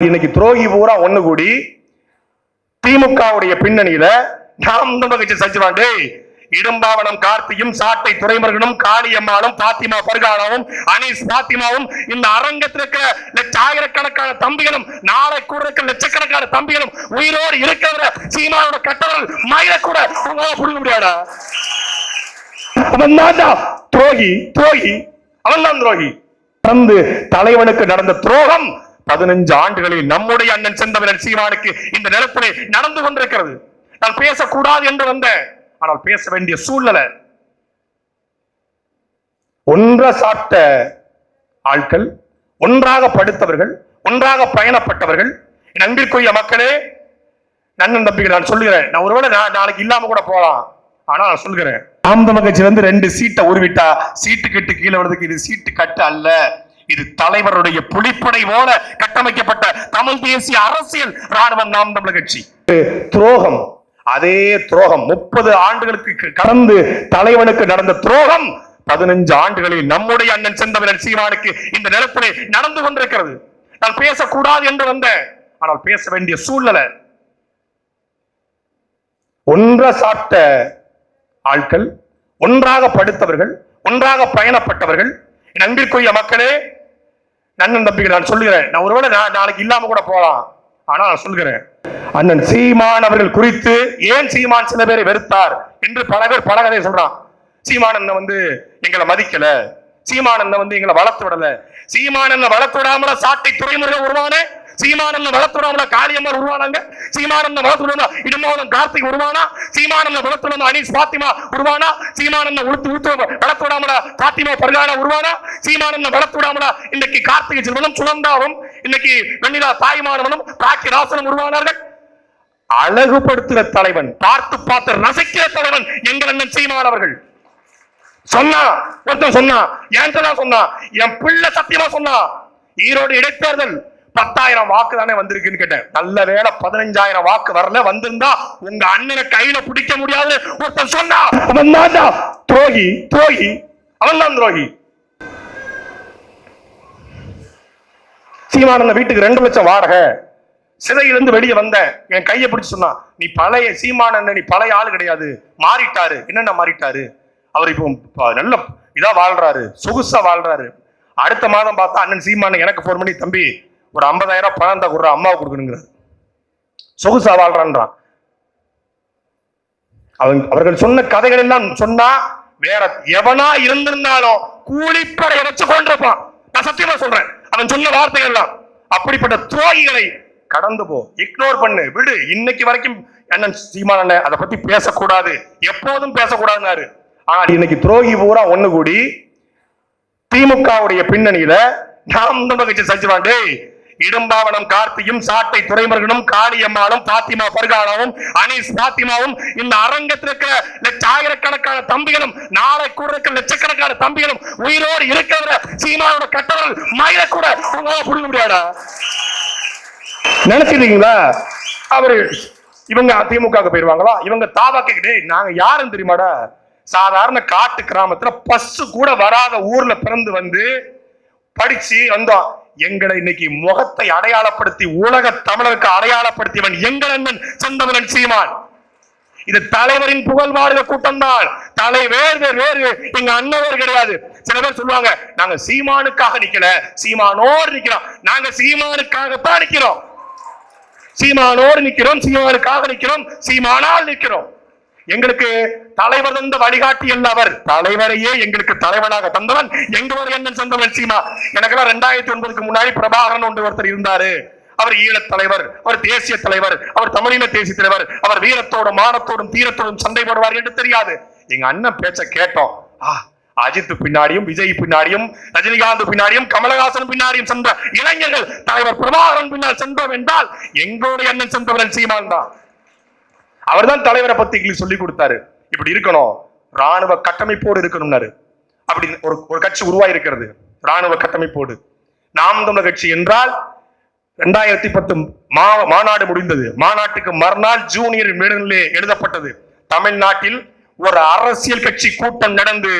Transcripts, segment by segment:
இன்னைக்கு துரோகி பூரா ஒண்ணு கூடி திமுகவுடைய பின்னணியில நாம் தமிழர் கட்சி சச்சிவான் டேய் இடும்பாவனம் கார்த்தியும் சாட்டை துறைமுருகனும் காளியம்மாளும் பாத்திமா பர்கானாவும் அனீஸ் பாத்திமாவும் இந்த அரங்கத்தில் இருக்கிற லட்ச- ஆயிரக்கணக்கான தம்பிகளும் நாளை கூட இருக்கிற லட்சக்கணக்கான தம்பிகளும் உயிரோடு இருக்கிற சீமானோட கட்டவர்கள் மயில கூட உங்களால புரிய முடியாடா அவன் தான் துரோகி துரோகி அவன் தான் துரோகி. தந்து தலைவனுக்கு நடந்த துரோகம் பதினஞ்சு ஆண்டுகளில் நம்முடைய அண்ணன் செந்தமிழன் சீமானுக்கு இந்த நிலப்புரை நடந்து கொண்டிருக்கிறது. நான் பேசக்கூடாது என்று வந்தேன். ஆனால் பேச வேண்டிய சூழ்நிலை. ஒன்றை சாப்பிட்ட ஆட்கள் ஒன்றாக படுத்தவர்கள் ஒன்றாக பயணப்பட்டவர்கள் என் அன்பிற்குரிய மக்களே நன்னன் தம்பிகள் நான் சொல்லுகிறேன். நான் ஒருவேளை நான் நாளைக்கு இல்லாம கூட போகலாம். ஆனா நான் சொல்லுகிறேன். ஆமந்த மகிழ்ச்சி வந்து ரெண்டு சீட்டை உருவிட்டா சீட்டு கட்டு கீழே விடுறதுக்கு இது சீட்டு கட்டு அல்ல. இது தலைவருடைய புலிப்படை போல கட்டமைக்கப்பட்ட தமிழ் தேசிய அரசியல் ராணுவம் நாம் தமிழக கட்சி. துரோகம். அதே துரோகம். முப்பது ஆண்டுகளுக்கு கடந்து தலைவனுக்கு நடந்த துரோகம் பதினஞ்சு ஆண்டுகளில் நம்முடைய அண்ணன் செந்தமிழன் சீமானுக்கு இந்த நிலத்திலே நடந்து கொண்டிருக்கிறது. நான் பேசக்கூடாது என்று வந்தேன். ஆனால் பேச வேண்டிய சூழ்நிலை. ஒன்ற சாட்ட ஆட்கள் ஒன்றாக படுத்தவர்கள் ஒன்றாக பயணப்பட்டவர்கள் என் அன்பிற்குரிய மக்களே நன்னன் தம்பிக்கு நான் சொல்லுகிறேன். நான் ஒருவேளை நான் நாளைக்கு இல்லாம கூட போகலாம். ஆனா நான் சொல்லுகிறேன். அண்ணன் சீமான் அவர்கள் குறித்து ஏன் சீமான் சில பேரை வெறுத்தார் என்று பல பேர் பல கதையை சொல்றான். சீமான் வந்து எங்களை மதிக்கல. சீமானந்த வந்து எங்களை வளர்த்து விடல. சீமானந்த வளர்த்து விடாமல சாட்டை துறைமுறை உருவானே சீமானந்த அண்ணன் வளர்த்து காளியம்மன் உருவானாங்க. சீமானந்த அண்ணன் வளர்த்து இடுமோதன் கார்த்திக் உருவானா. சீமானந்த அண்ணன் வளர்த்து அனீஸ் பாத்திமா உருவானா. சீமானந்த உளுத்து உளுத்து வளர்த்து பாத்திமா பர்கானா உருவானா. சீமானந்த அண்ணன் இன்னைக்கு கார்த்திகை செல்வனும் சுனந்தாவும் இன்னைக்கு வெண்ணிலா தாய்மானவனும் ராக்கி ராசனும் உருவானார்கள். அழகுபடுத்துகிற தலைவன் பார்த்து பார்த்து ரசிக்கிற தலைவன் எங்கள் அண்ணன் சீமானவர்கள் சொன்னா ஒருத்தன் சொன்னா ஏன் சொன்னா என் பிள்ளை சத்தியமா சொன்னா ஈரோடு இடைத்தேர்தல் பத்தாயிரம் வாக்கு தானே வந்திருக்குன்னு கேட்டேன். நல்ல வேளை பதினஞ்சாயிரம் வாக்கு வரல வந்திருந்தா உங்க அண்ணனை கையில பிடிக்க முடியாது. ஒருத்தன் சொன்னா அவன் தான் துரோகி துரோகி அவன் தான் துரோகி. சீமானந்த வீட்டுக்கு ரெண்டு லட்சம் வாடகை. சிறையிலிருந்து வெளியே வந்தேன் என் கையை பிடிச்சி சொன்னான் நீ பழைய சீமானண்ண நீ பழைய ஆள் கிடையாது. மாறிட்டாரு. என்னென்ன மாறிட்டாரு? அவர் இப்போ நல்ல இதா வாழ்றாரு சொகுசா வாழ்றாரு. அடுத்த மாதம் பார்த்தா அண்ணன் சீமான எனக்கு ஃபோன் பண்ணி தம்பி ஒரு ஐம்பதாயிரம் பணம் தான் கொடுற அம்மாவுக்கு கொடுக்கணுங்கிறார். சொகுசா வாழ்றான்றான். அவங்க அவர்கள் சொன்ன கதைகள் எல்லாம் சொன்னா வேற எவனா இருந்திருந்தாலும் கூலிப்படை வச்சு கொண்டிருப்பான். நான் சத்தியமா சொல்றேன் அவன் சொன்ன வார்த்தைகள் எல்லாம். அப்படிப்பட்ட துரோகிகளை கடந்து போ இக்னோர் பண்ணு விடு. இன்னைக்கு வரைக்கும் அண்ணன் சீமான் அண்ணன் அதை பத்தி பேசக்கூடாது. எப்போதும் பேசக்கூடாதுனாரு ஆனால் இன்னைக்கு துரோகி பூரா ஒண்ணு கூடி திமுகவுடைய பின்னணியில நாம் தமிழர் கட்சி சச்சிவான் டேய் இடும்பாவனம் கார்த்தியும் சாட்டை துறைமுருகனும் காளியம்மாளும் பாத்திமா பர்கானாவும் அனீஸ் பாத்திமாவும் இந்த அரங்கத்தில் இருக்கிற லட்ச ஆயிரக்கணக்கான தம்பிகளும் நாளை கூட இருக்கிற லட்சக்கணக்கான தம்பிகளும் உயிரோடு இருக்கிற சீமானோட கட்டவர்கள் மயில கூட உங்களால புரிஞ்ச முடியாதா? நினைச்சிருக்கீங்களா? அவரு இவங்க திமுக போயிருவாங்களா? இவங்க தாவாக்கு கேக்கிட்டே நாங்க யாருன்னு தெரியுமாடா? சாதாரண காட்டு கிராமத்துல பஸ் கூட வராத ஊர்ல பிறந்து வந்து படிச்சு வந்தோம் எங்களை இன்னைக்கு முகத்தை அடையாளப்படுத்தி உலக தமிழருக்கு அடையாளப்படுத்தியவன் எங்கள் அண்ணன் சொந்தமனன் சீமான். இது தலைவரின் புகழ் வாழ்க கூட்டம் தான் தலை வேறு வேறு. எங்க அண்ணவர் கிடையாது. சில பேர் சொல்லுவாங்க நாங்க சீமானுக்காக நிக்கல. சீமானோடு நிக்கிறோம். நாங்க சீமானுக்காகத்தான் நிக்கிறோம். சீமானோடு நிக்கிறோம் சீமானுக்காக நிக்கிறோம் சீமானால் நிக்கிறோம். எங்களுக்கு தலைவர் தந்த வழிகாட்டி அல்ல அவர். தலைவரையே எங்களுக்கு தலைவனாக தந்தவன் எங்களுடைய அண்ணன் சொந்தவன் சீமா. எனக்கெல்லாம் ரெண்டாயிரத்தி ஒன்பதுக்கு முன்னாடி பிரபாகரன் ஒன்று ஒருத்தர் இருந்தாரு. அவர் ஈழத் தலைவர் அவர் தேசிய தலைவர் அவர் தமிழின தேசிய தலைவர் அவர் வீரத்தோடும் மானத்தோடும் தீரத்தோடும் சண்டை போடுவார் என்று தெரியாது. எங்க அண்ணன் பேச்ச கேட்டோம். ஆ அஜித் பின்னாடியும் விஜய் பின்னாடியும் ரஜினிகாந்த் பின்னாடியும் கமலஹாசன் பின்னாடியும் சென்ற இளைஞர்கள் தலைவர் பிரபாகரன் பின்னால் சென்றோம் என்றால் எங்களுடைய அண்ணன் சென்றவரன் சீமான் தான். அவர்தான் தலைவரை பத்தி எங்களுக்கு சொல்லி கொடுத்தாரு. இப்படி இருக்கணும். ராணுவ கட்டமைப்போடு இருக்கணும்னாரு. அப்படி ஒரு ஒரு கட்சி உருவாயிருக்கிறது. ராணுவ கட்டமைப்போடு. நாம் தமிழர் கட்சி என்றால் ரெண்டாயிரத்தி பத்து மா மாநாடு முடிந்தது. மாநாட்டுக்கு மறுநாள் ஜூனியர் மேடனிலே எழுதப்பட்டது. தமிழ்நாட்டில் ஒரு அரசியல் கட்சி கூட்டம் நடந்து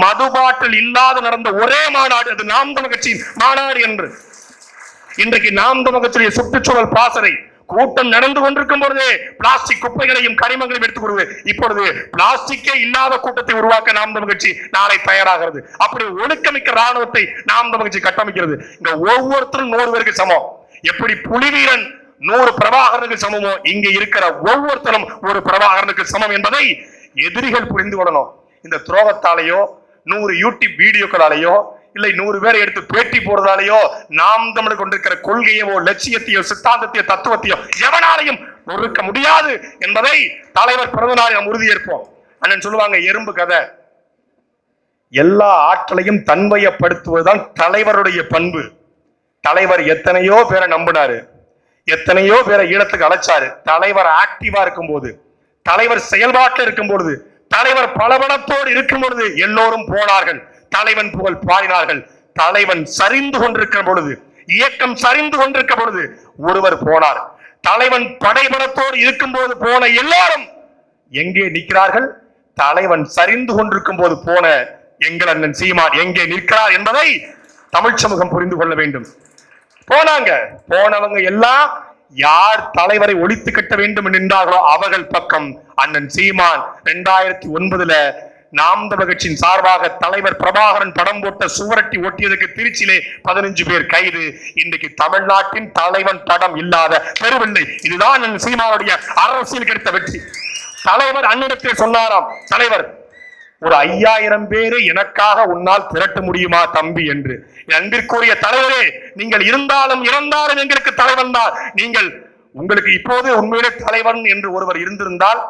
மதுபாட்டில் இல்லாத நடந்த ஒரே மாநாடு அது நாம் தமிழர் கட்சியின் மாநாடு என்று. இன்றைக்கு நாம் தமிழகத்துடைய சுற்றுச்சூழல் பாசறை கூட்டம் நடந்து கொண்டிருக்கும் பொழுது பிளாஸ்டிக் குப்பைகளையும் கனிமங்களையும் எடுத்துக் கொடுவது இப்பொழுது பிளாஸ்டிக்கே இல்லாத கூட்டத்தை உருவாக்க நாம் தமிழ் கட்சி நாளை தயாராகிறது. அப்படி ஒழுக்கமிக்க ராணுவத்தை நாம் தமிழ் கட்சி கட்டமைக்கிறது. இங்க ஒவ்வொருத்தரும் நூறு பேருக்கு சமம். எப்படி புலிவீரன் நூறு பிரபாகரனுக்கு சமமோ இங்க இருக்கிற ஒவ்வொருத்தரும் ஒரு பிரபாகரனுக்கு சமம் என்பதை எதிரிகள் புரிந்து கொள்ளணும். இந்த துரோகத்தாலேயோ நூறு யூடியூப் வீடியோக்களாலேயோ இல்லை நூறு பேரை எடுத்து பேட்டி போடுறதாலேயோ நாம் தமிழ் கொண்டிருக்கிற கொள்கையவோ லட்சியத்தையோ சித்தாந்தத்தையோ தத்துவத்தையோ எவனாலையும் நொறுக்க முடியாது என்பதை தலைவர் பிறந்த நாளில் நாம் உறுதியேற்போம். அண்ணன் சொல்லுவாங்க எறும்பு கதை. எல்லா ஆற்றலையும் தன்மையப்படுத்துவதுதான் தலைவருடைய பண்பு. தலைவர் எத்தனையோ பேரை நம்பினாரு. எத்தனையோ பேரை ஈழத்துக்கு அழைச்சாரு. தலைவர் ஆக்டிவா இருக்கும் போது தலைவர் செயல்பாட்டில் இருக்கும் பொழுது தலைவர் பளபளத்தோடு இருக்கும் பொழுது எல்லோரும் போனார்கள். தலைவன் புகழ் பாடினார்கள். தலைவன் சரிந்து கொண்டிருக்கிற பொழுது இயக்கம் சரிந்து கொண்டிருக்கிற பொழுது ஒருவர் போனார். தலைவன் படைபலத்தோடு இருக்கும் போது போன எல்லாரும் எங்கே நிற்கிறார்கள்? தலைவன் சரிந்து கொண்டிருக்கும் போது போன எங்கள் அண்ணன் சீமான் எங்கே நிற்கிறார் என்பதை தமிழ் சமூகம் புரிந்து கொள்ள வேண்டும். போனாங்க. போனவங்க எல்லாம் யார் தலைவரை ஒழித்து கட்ட வேண்டும் என்றார்களோ நின்றார்களோ அவர்கள் பக்கம் அண்ணன் சீமான். இரண்டாயிரத்தி ஒன்பதுல நாம் கட்சியின் சார்பாக தலைவர் பிரபாகரன் படம் போட்ட சுவரட்டி ஒட்டியதுக்கு திருச்சியிலே பதினஞ்சு பேர் கைது. இன்றைக்கு தமிழ்நாட்டின் தலைவன் படம் இல்லாத பெருவில்லை. இதுதான் அண்ணன் சீமானுடைய அரசியல் கிடைத்த வெற்றி. தலைவர் அன்னிடத்தில் சொன்னாராம் தலைவர் ஒரு ஐயாயிரம் பேரு எனக்காக உன்னால் திரட்ட முடியுமா தம்பி? என்று. அன்பிற்குரிய தலைவரே நீங்கள் இருந்தாலும் இறந்தாலும் எங்களுக்கு தலைவன் தான். நீங்கள் உங்களுக்கு இப்போது உண்மையிலே தலைவன் என்று ஒருவர் இருந்திருந்தால்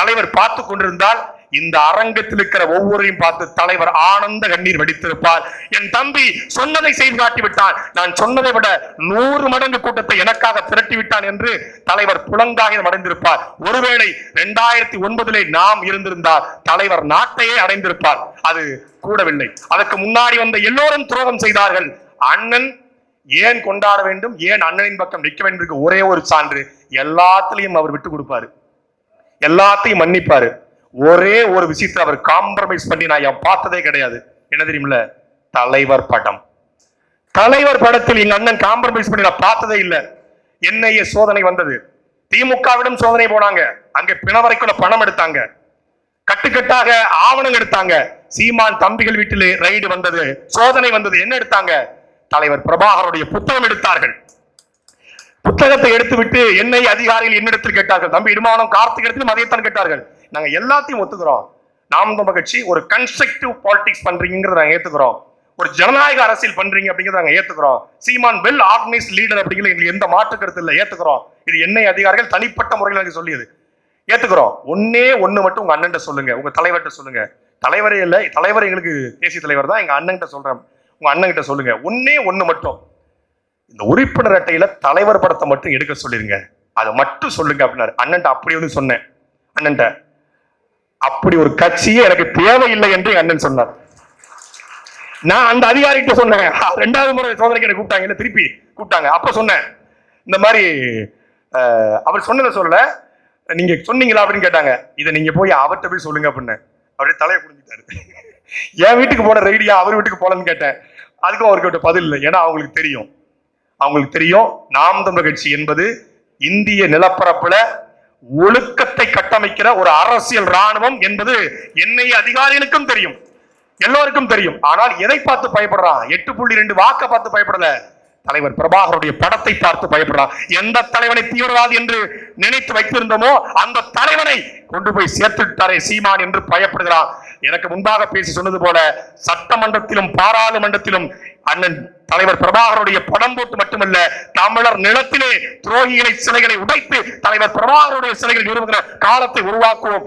தலைவர் பார்த்து கொண்டிருந்தால் இந்த அரங்கத்தில் இருக்கிற ஒவ்வொருவரையும் பார்த்து தலைவர் ஆனந்த கண்ணீர் வெடித்திருப்பார். என் தம்பி சொன்னதை செய்து காட்டி விட்டான் நான் சொன்னதை விட நூறு மடங்கு கூட்டத்தை எனக்காக திரட்டி விட்டான் என்று தலைவர் புலங்காயம் அடைந்திருப்பார். ஒருவேளை இரண்டாயிரத்தி ஒன்பதிலே நாம் இருந்திருந்தால் தலைவர் நாட்டையே அடைந்திருப்பார். அது கூடவில்லை. அதற்கு முன்னாடி வந்த எல்லோரும் துரோகம் செய்தார்கள். அண்ணன் ஏன் கொண்டாட வேண்டும்? ஏன் அண்ணனின் பக்கம் நிற்க வேண்டும்? ஒரே ஒரு சான்று எல்லாத்திலையும் அவர் விட்டு கொடுப்பாரு. எல்லாத்தையும் மன்னிப்பாரு. ஒரே ஒரு விஷயத்தை அவர் காம்ப்ரமைஸ் பண்ணி நான் என் பார்த்ததே கிடையாது. என்ன தெரியுமில்ல? தலைவர் படம். தலைவர் படத்தில் எங்க அண்ணன் காம்ப்ரமைஸ் பண்ணி நான் பார்த்ததே இல்ல. என்ஐஏ சோதனை வந்தது. திமுகவிடம் சோதனை போனாங்க. அங்க பிணவரைக்குள்ள பணம் எடுத்தாங்க. கட்டுக்கட்டாக ஆவணம் எடுத்தாங்க. சீமான் தம்பிகள் வீட்டில் ரைடு வந்தது. சோதனை வந்தது. என்ன எடுத்தாங்க? தலைவர் பிரபாகருடைய புத்தகம் எடுத்தார்கள். புத்தகத்தை எடுத்துவிட்டு என்னை அதிகாரிகள் என்னிடத்தில் கேட்டார்கள். தம்பி இடுமானம் கார்த்திக் இடத்திலும் அதைத்தான் கேட்டார்கள். நாங்க எல்லாத்தையும் ஒத்துக்கிறோம். நாம் தமிழ் கட்சி ஒரு கன்ஸ்ட்ரக்டிவ் பாலிடிக்ஸ் பண்றீங்கிறத நாங்க ஏத்துக்கிறோம். ஒரு ஜனநாயக அரசியல் பண்றீங்க அப்படிங்கிறத நாங்க ஏத்துக்கிறோம். சீமான் வெல் ஆர்கனைஸ் லீடர் அப்படிங்கிற எங்களுக்கு எந்த மாற்று கருத்து இல்லை ஏத்துக்கிறோம். இது என்ன அதிகாரிகள் தனிப்பட்ட முறையில் எனக்கு சொல்லியது. ஏத்துக்கிறோம். ஒன்னே ஒன்று மட்டும் உங்க அண்ணன் சொல்லுங்க உங்க தலைவர்கிட்ட சொல்லுங்க. தலைவரே இல்லை தலைவர் எங்களுக்கு தேசிய தலைவர் தான் எங்க அண்ணன்கிட்ட சொல்றேன். உங்க அண்ணன்கிட்ட சொல்லுங்க. ஒன்னே ஒன்று மட்டும். இந்த உறுப்பினர் அட்டையில தலைவர் படத்தை மட்டும் எடுக்க சொல்லிருங்க. அதை மட்டும் சொல்லுங்க அப்படின்னாரு. அண்ணன்ட்ட அப்படி வந்து சொன்னேன். அண்ணன்ட்ட அப்படி ஒரு கட்சியே எனக்கு தேவையில்லை என்று எங்க அண்ணன் சொன்னார். நான் அந்த அதிகாரிகிட்ட சொன்னேன். ரெண்டாவது முறை சோதனைக்கு என்ன கூப்பிட்டாங்க. இல்லை திருப்பி கூப்பிட்டாங்க. அப்போ சொன்னேன் இந்த மாதிரி அவர் சொன்னதை சொல்லல. நீங்க சொன்னீங்களா அப்படின்னு கேட்டாங்க. இதை நீங்க போய் அவர்கிட்ட போய் சொல்லுங்க அப்படின்னு. அப்படியே தலையை புரிஞ்சுட்டாரு என் வீட்டுக்கு போன ரெடியா அவர் வீட்டுக்கு போலன்னு கேட்டேன். அதுக்கும் அவர்கிட்ட பதில் இல்லை. ஏன்னா அவங்களுக்கு தெரியும். அவங்களுக்கு தெரியும் நாம் தமிழர் கட்சி என்பது இந்திய நிலப்பரப்புல ஒழுக்கத்தை கட்டமைக்கிற ஒரு அரசியல் ராணுவம் என்பது என்னை அதிகாரிகளுக்கும் தெரியும். எல்லோருக்கும் தெரியும். ஆனால் எதை பார்த்து பயப்படுறான் எட்டு புள்ளி ரெண்டு வாக்க பார்த்து பயப்படல. தலைவர் பிரபாகருடைய படத்தை பார்த்து பயப்படுறான் எந்த தலைவனை தீவிரவாதி என்று நினைத்து வைத்திருந்தோமோ அந்த தலைவனை கொண்டு போய் சேர்த்து விட்டாரே சீமான் என்று பயப்படுகிறான் எனக்கு முன்பாக பேசி சொன்னது போல சட்டமன்றத்திலும் பாராளுமன்றத்திலும் அண்ணன் தலைவர் பிரபாகருடைய படம் போட்டு மட்டுமல்ல தமிழர் நிலத்திலே துரோகிகளை சிலைகளை உடைத்து தலைவர் பிரபாகருடைய சிலைகள் நிறுவுகிற காலத்தை உருவாக்குவோம்.